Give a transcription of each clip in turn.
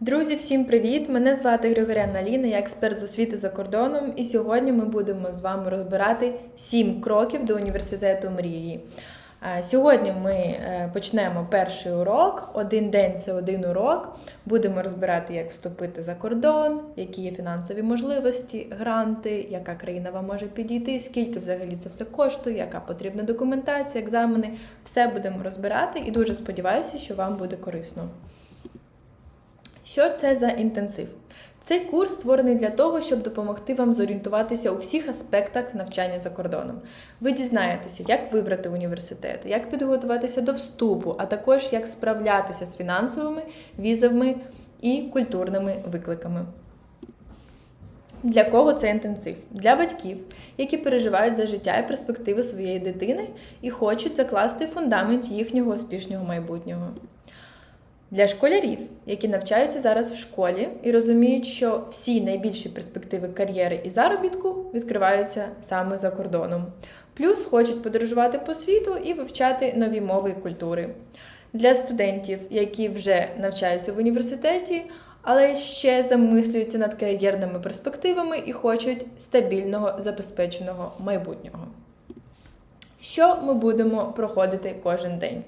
Друзі, всім привіт! Мене звати Григоряна Ліна, я експерт з освіти за кордоном, і сьогодні ми будемо з вами розбирати 7 кроків до університету мрії. Е, Сьогодні ми е, почнемо перший урок. Один день це один урок. Будемо розбирати, як вступити за кордон, які є фінансові можливості, гранти, яка країна вам може підійти, скільки взагалі це все коштує, яка потрібна документація, екзамени. Все будемо розбирати і дуже сподіваюся, що вам буде корисно. Що це за інтенсив? Цей курс створений для того, щоб допомогти вам зорієнтуватися у всіх аспектах навчання за кордоном. Ви дізнаєтеся, як вибрати університет, як підготуватися до вступу, а також як справлятися з фінансовими, візовими і культурними викликами. Для кого це інтенсив? Для батьків, які переживають за життя і перспективи своєї дитини і хочуть закласти фундамент їхнього успішного майбутнього. Для школярів, які навчаються зараз в школі і розуміють, що всі найбільші перспективи кар'єри і заробітку відкриваються саме за кордоном. Плюс хочуть подорожувати по світу і вивчати нові мови і культури. Для студентів, які вже навчаються в університеті, але ще замислюються над кар'єрними перспективами і хочуть стабільного забезпеченого майбутнього. Що ми будемо проходити кожен день?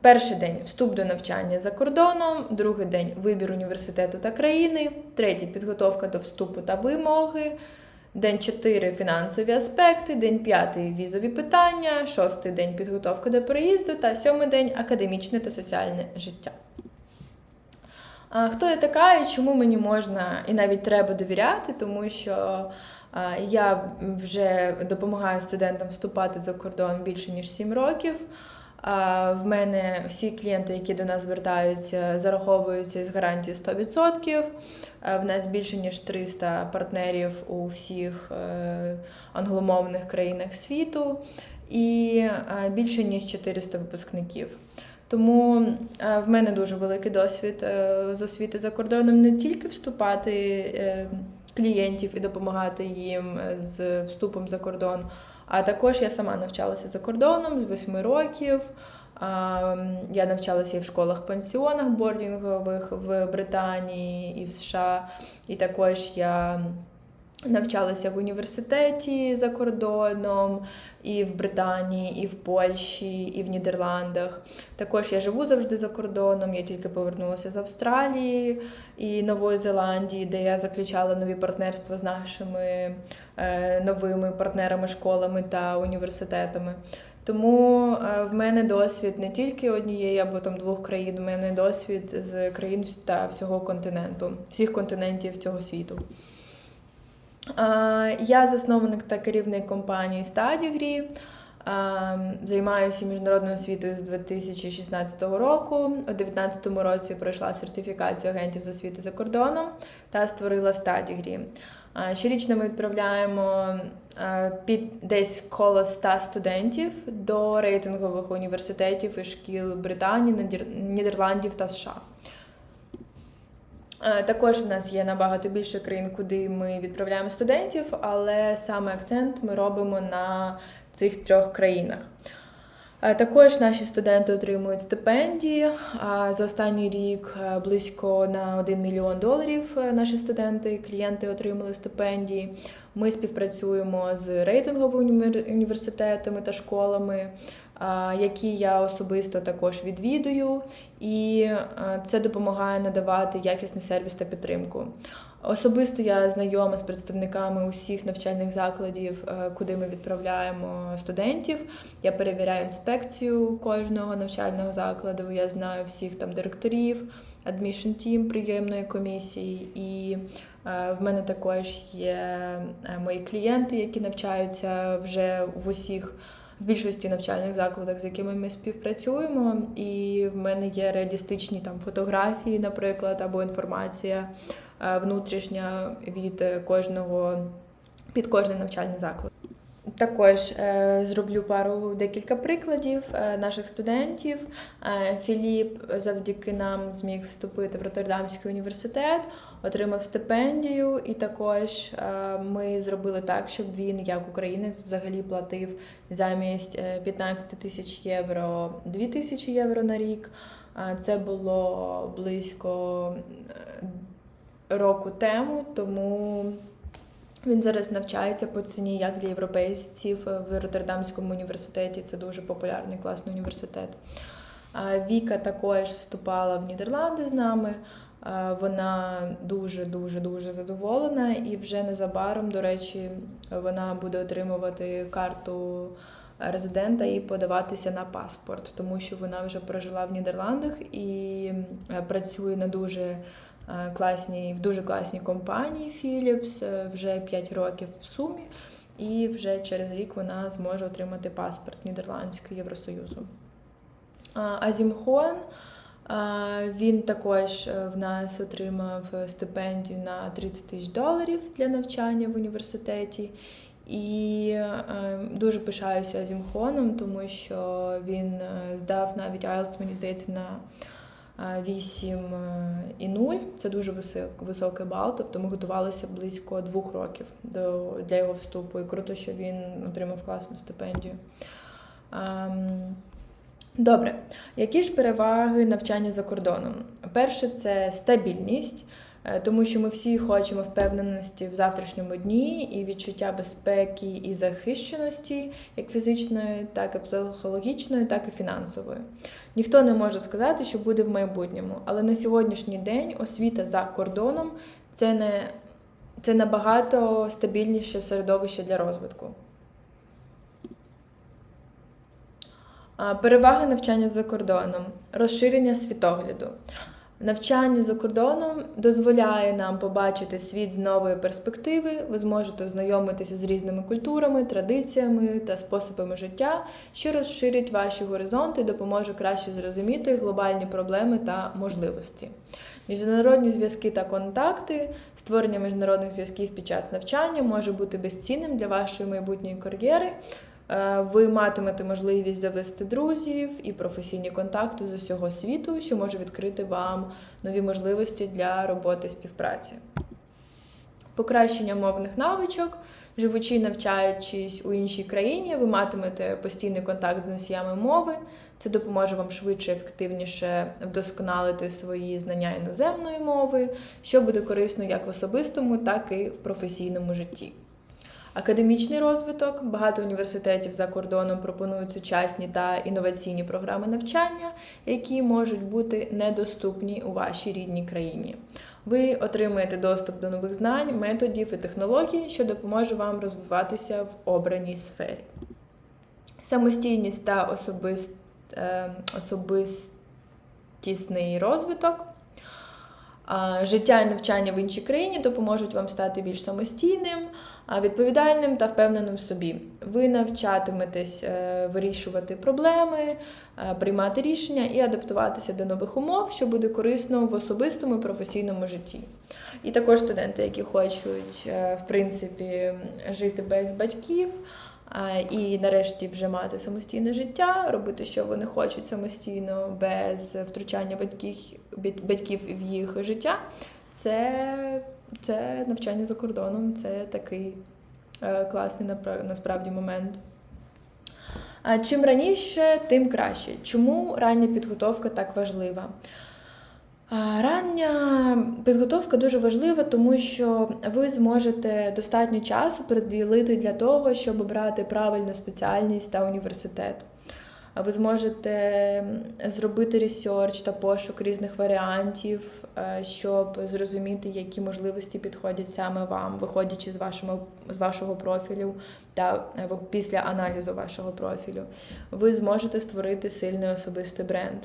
Перший день вступ до навчання за кордоном, другий день вибір університету та країни, третій підготовка до вступу та вимоги, день 4 фінансові аспекти, день 5 візові питання, шостий день підготовка до переїзду та сьомий день академічне та соціальне життя. А Хто я така і чому мені можна і навіть треба довіряти, тому що я вже допомагаю студентам вступати за кордон більше ніж 7 років. В мене всі клієнти, які до нас звертаються, зараховуються з гарантією 100%. В нас більше ніж 300 партнерів у всіх е, англомовних країнах світу і більше ніж 400 випускників. Тому в мене дуже великий досвід е, з освіти за кордоном не тільки вступати е, клієнтів і допомагати їм з вступом за кордон, а також я сама навчалася за кордоном з 8 років. Я навчалася і в школах-пансіонах бордінгових в Британії і в США. І також я навчалася в університеті за кордоном, і в Британії, і в Польщі, і в Нідерландах. Також я живу завжди за кордоном. Я тільки повернулася з Австралії і Нової Зеландії, де я заключала нові партнерства з нашими е, новими партнерами, школами та університетами. Тому е, в мене досвід не тільки однієї або там двох країн, в мене досвід з країн та всього континенту, всіх континентів цього світу. Я засновник та керівник компанії. Е, Займаюся міжнародною освітою з 2016 року. У 2019 році пройшла сертифікацію агентів з освіти за кордоном та створила. Е, Щорічно ми відправляємо під десь коло 100 студентів до рейтингових університетів і шкіл Британії, Нідер- Нідерландів та США. Е, Також в нас є набагато більше країн, куди ми відправляємо студентів, але саме акцент ми робимо на цих трьох країнах. Е, Також наші студенти отримують стипендії. За останній рік е, близько на 1 мільйон доларів наші студенти, клієнти отримали стипендії. Ми співпрацюємо з рейтинговими університетами та школами, які я особисто також відвідую, і це допомагає надавати якісний сервіс та підтримку. Особисто я знайома з представниками усіх навчальних закладів, е, куди ми відправляємо студентів. Я перевіряю інспекцію кожного навчального закладу. Я знаю всіх там директорів, admission team прийомної комісії. І е, в мене також є е, мої клієнти, які навчаються вже в усіх. В більшості навчальних закладах, з якими ми співпрацюємо, і в мене є реалістичні там фотографії, наприклад, або інформація е, внутрішня від е, кожного під кожний навчальний заклад. Також е, зроблю пару декілька прикладів е, наших студентів. Е, Філіп завдяки нам зміг вступити в Роттердамський університет, отримав стипендію, і також ми зробили так, щоб він, як українець, взагалі платив замість е, 15 тисяч євро 2 тисячі євро на рік. Це було близько року тому, тому. Він зараз навчається по ціні як для європейців в Роттердамському університеті. Це дуже популярний класний університет. Віка також вступала в Нідерланди з нами. Вона дуже дуже дуже задоволена, і вже незабаром, до речі, вона буде отримувати карту резидента і подаватися на паспорт, тому що вона вже прожила в Нідерландах і працює на дуже класній, в дуже класній компанії Philips е, вже 5 років в сумі, і вже через рік вона зможе отримати паспорт Нідерландського Євросоюзу. А, Азім Хуан, а, він також е, в нас отримав стипендію на 30 тисяч доларів для навчання в університеті. І е, дуже пишаюся Азім Хуаном, тому що він е, здав навіть IELTS, мені здається, на е, 8 і 0. Це дуже високий бал, тобто ми готувалися близько двох років до, для його вступу. І круто, що він отримав класну стипендію. Ем, Добре, які ж переваги навчання за кордоном? Перше, це стабільність, е, тому що ми всі хочемо впевненості в завтрашньому дні і відчуття безпеки і захищеності, як фізичної, так і психологічної, так і фінансової. Ніхто не може сказати, що буде в майбутньому, але на сьогоднішній день освіта за кордоном це не це набагато стабільніше середовище для розвитку. Переваги навчання за кордоном, розширення світогляду. Навчання за кордоном дозволяє нам побачити світ з нової перспективи. Ви зможете ознайомитися з різними культурами, традиціями та способами життя, що розширить ваші горизонти допоможе краще зрозуміти глобальні проблеми та можливості. Міжнародні зв'язки та контакти, створення міжнародних зв'язків під час навчання може бути безцінним для вашої майбутньої кар'єри. Е, Ви матимете можливість завести друзів і професійні контакти з усього світу, що може відкрити вам нові можливості для роботи співпраці. Покращення мовних навичок. Живучи, і навчаючись у іншій країні, ви матимете постійний контакт з носіями мови. Це допоможе вам швидше, ефективніше вдосконалити свої знання іноземної мови, що буде корисно як в особистому, так і в професійному житті. Академічний розвиток. Багато університетів за кордоном пропонують сучасні та інноваційні програми навчання, які можуть бути недоступні у вашій рідній країні. Ви отримаєте доступ до нових знань, методів і технологій, що допоможе вам розвиватися в обраній сфері. Самостійність та особист, е, особистісний розвиток. Життя і навчання в іншій країні допоможуть вам стати більш самостійним, відповідальним та впевненим в собі. Ви навчатиметесь е, вирішувати проблеми, е, приймати рішення і адаптуватися до нових умов, що буде корисно в особистому і професійному житті. І також студенти, які хочуть, е, в принципі, жити без батьків. І нарешті вже мати самостійне життя, робити, що вони хочуть самостійно, без втручання батьків батьків в їх життя. Це це навчання за кордоном, це такий е, класний насправді момент. Чим раніше, тим краще. Чому рання підготовка так важлива? Рання підготовка дуже важлива, тому що ви зможете достатньо часу приділити для того, щоб обрати правильну спеціальність та університет. Ви зможете зробити ресерч та пошук різних варіантів, е, щоб зрозуміти, які можливості підходять саме вам, виходячи з вашого, з вашого профілю та е, після аналізу вашого профілю. Ви зможете створити сильний особистий бренд.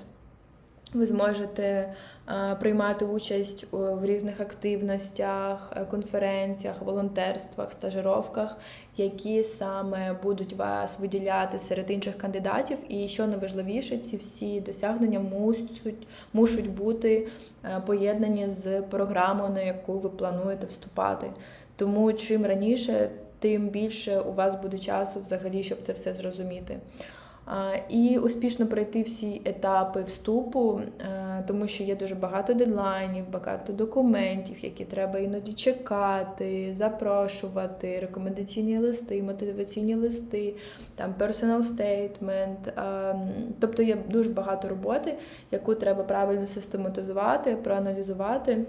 Ви зможете е, приймати участь в різних активностях, е, конференціях, волонтерствах, стажировках, які саме будуть вас виділяти серед інших кандидатів. І що найважливіше, ці всі досягнення мусять, мушуть бути е, поєднані з програмою, на яку ви плануєте вступати. Тому чим раніше, тим більше у вас буде часу взагалі, щоб це все зрозуміти. І успішно пройти всі етапи вступу, е, тому що є дуже багато дедлайнів, багато документів, які треба іноді чекати, запрошувати, рекомендаційні листи, мотиваційні листи, там personal statement. Тобто є дуже багато роботи, яку треба правильно систематизувати, проаналізувати.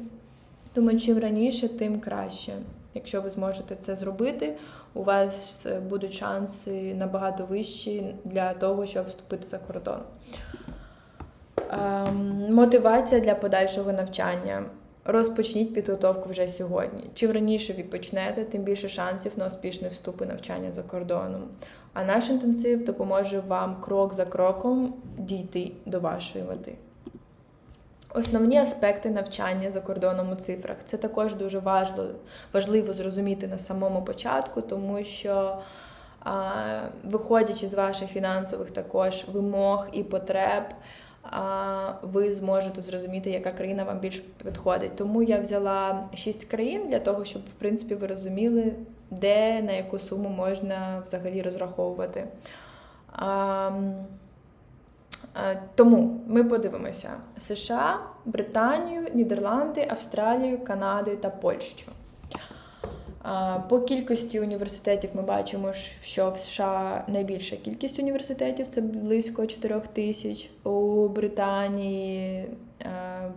Тому чим раніше, тим краще. Якщо ви зможете це зробити, у вас е, будуть шанси набагато вищі для того, щоб вступити за кордон. Ем, Мотивація для подальшого навчання. Розпочніть підготовку вже сьогодні. Чим раніше ви почнете, тим більше шансів на успішний вступ і навчання за кордоном. А наш інтенсив допоможе вам крок за кроком дійти до вашої мети. Основні аспекти навчання за кордоном у цифрах це також дуже важливо, важливо зрозуміти на самому початку, тому що, виходячи з ваших фінансових також вимог і потреб, ви зможете зрозуміти, яка країна вам більш підходить. Тому я взяла шість країн для того, щоб в принципі ви розуміли, де на яку суму можна взагалі розраховувати. Е, Тому ми подивимося США, Британію, Нідерланди, Австралію, Канаду та Польщу. Е, По кількості університетів ми бачимо, що в США найбільша кількість університетів це близько 4 тисяч. У Британії е,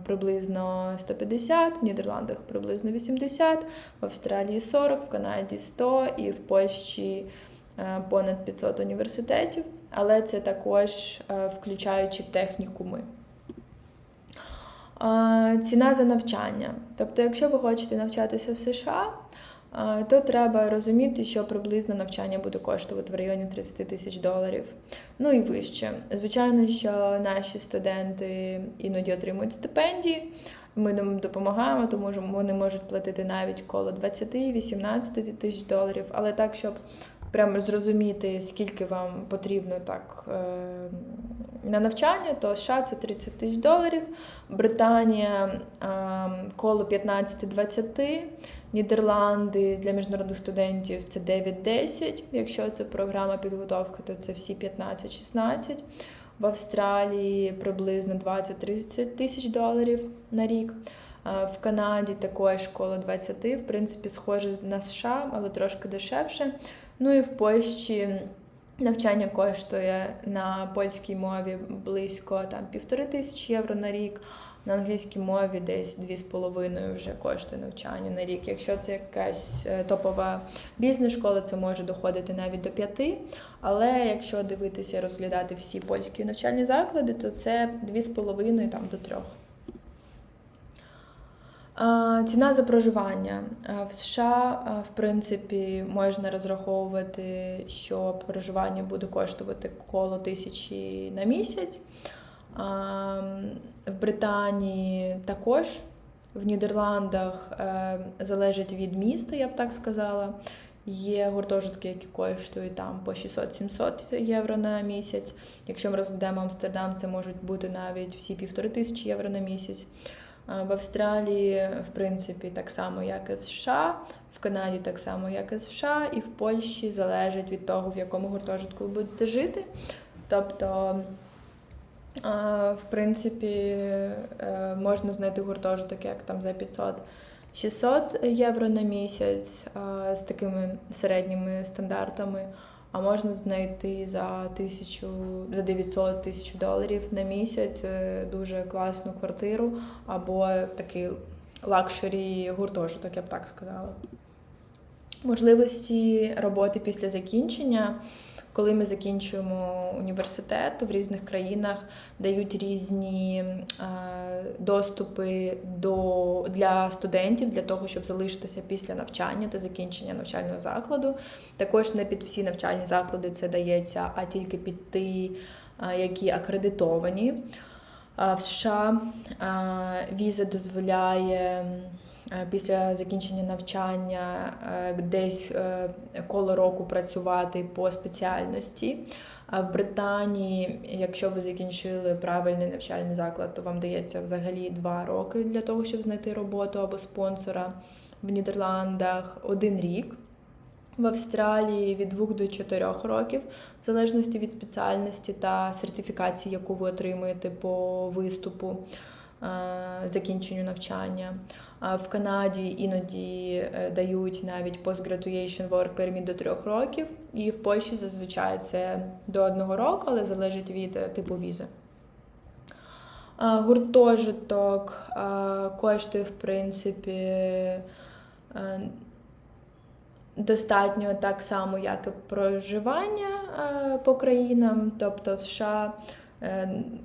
приблизно 150, в Нідерландах приблизно 80, в Австралії 40, в Канаді 100 і в Польщі понад 500 університетів, але це також е, включаючи технікуми. Ціна за навчання. Тобто, якщо ви хочете навчатися в США, то треба розуміти, що приблизно навчання буде коштувати в районі 30 тисяч доларів. Ну і вище. Звичайно, що наші студенти іноді отримують стипендії. Ми їм допомагаємо, тому що вони можуть платити навіть коло 20-18 тисяч доларів, але так, щоб прямо зрозуміти, скільки вам потрібно так е, на навчання, то США це 30 тисяч доларів, Британія е, коло 15-20, Нідерланди для міжнародних студентів це 9-10. Якщо це програма підготовки, то це всі 15-16. В Австралії приблизно 20-30 тисяч доларів на рік. Е, В Канаді також коло 20, в принципі, схоже на США, але трошки дешевше. Ну і в Польщі навчання коштує на польській мові близько там півтори тисячі євро на рік. На англійській мові десь 2,5 вже коштує навчання на рік. Якщо це якась е, топова бізнес-школа, це може доходити навіть до 5. Але якщо дивитися, розглядати всі польські навчальні заклади, то це 2,5 там до 3. Ціна за проживання в США, в принципі, можна розраховувати, що проживання буде коштувати коло тисячі на місяць. В Британії також, в Нідерландах е, залежить від міста, я б так сказала. Є гуртожитки, які коштують там по 600-700 євро на місяць. Якщо ми розглядаємо Амстердам, це можуть бути навіть всі півтори тисячі євро на місяць. В Австралії, в принципі, так само, як і в США, в Канаді так само, як і в США, і в Польщі залежить від того, в якому гуртожитку ви будете жити. Тобто, в принципі, е, можна знайти гуртожиток як там за 500-600 євро на місяць з такими середніми стандартами. А можна знайти за тисячу за 900 тисяч доларів на місяць е, дуже класну квартиру або такий лакшері гуртожиток, я б так сказала. Можливості роботи після закінчення. Коли ми закінчуємо університет, в різних країнах дають різні е, доступи до, для студентів для того, щоб залишитися після навчання та закінчення навчального закладу. Також не під всі навчальні заклади це дається, а тільки під ті, е, які акредитовані. Е, В США віза дозволяє після закінчення навчання е, десь е, коло року працювати по спеціальності. А в Британії, якщо ви закінчили правильний навчальний заклад, то вам дається взагалі два роки для того, щоб знайти роботу або спонсора. В Нідерландах один рік. В Австралії від 2 до 4 років, в залежності від спеціальності та сертифікації, яку ви отримуєте по виступу, е, закінченню навчання. В Канаді іноді е, дають навіть postgraduation work permit до 3 років, і в Польщі зазвичай це до 1 року, але залежить від е, типу візи. Гуртожиток коштує, в принципі, е, достатньо так само, як і проживання е, по країнам. Тобто в США е,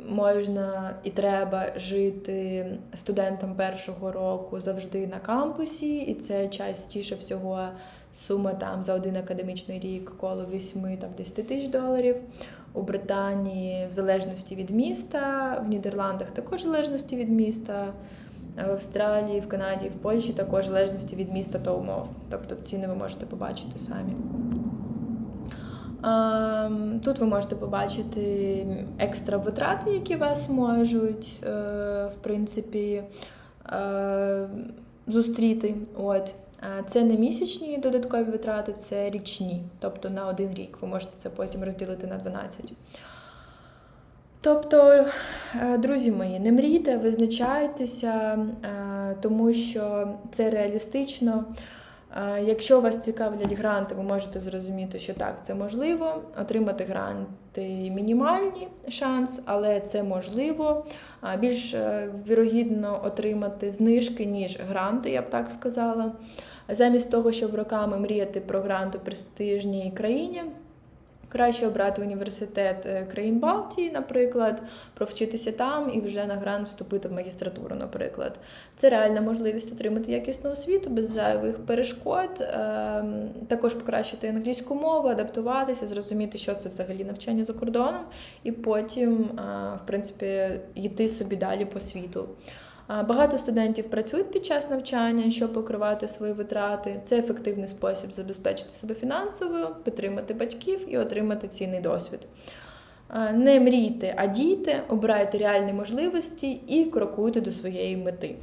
можна і треба жити студентам першого року завжди на кампусі, і це частіше всього сума там за один академічний рік коло 8-10 тисяч доларів. У Британії в залежності від міста, в Нідерландах також в залежності від міста, в Австралії, в Канаді, в Польщі також в залежності від міста та умов. Тобто ціни ви можете побачити самі. Ем, Тут ви можете побачити екстра витрати, які вас можуть, е, в принципі, е, зустріти. От. Е, Це не місячні додаткові витрати, це річні, тобто на один рік. Ви можете це потім розділити на 12. Тобто, друзі мої, не мрійте, визначайтеся, тому що це реалістично. Якщо вас цікавлять гранти, ви можете зрозуміти, що так, це можливо. Отримати гранти мінімальні шанс, але це можливо. Більш е, вірогідно отримати знижки, ніж гранти, я б так сказала. Замість того, щоб роками мріяти про грант у престижній країні. Краще обрати університет е, країн Балтії, наприклад, провчитися там і вже на грант вступити в магістратуру, наприклад. Це реальна можливість отримати якісну освіту без зайвих перешкод, ем, також покращити англійську мову, адаптуватися, зрозуміти, що це взагалі навчання за кордоном, і потім, е, в принципі, йти собі далі по світу. Багато студентів працюють під час навчання, щоб покривати свої витрати. Це ефективний спосіб забезпечити себе фінансово, підтримати батьків і отримати цінний досвід. Не мрійте, а дійте, обирайте реальні можливості і крокуйте до своєї мети.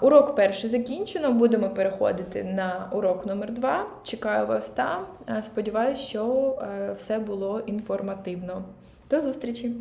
Урок перший закінчено. Будемо переходити на урок номер два. Чекаю вас там. Сподіваюсь, що е, все було інформативно. До зустрічі!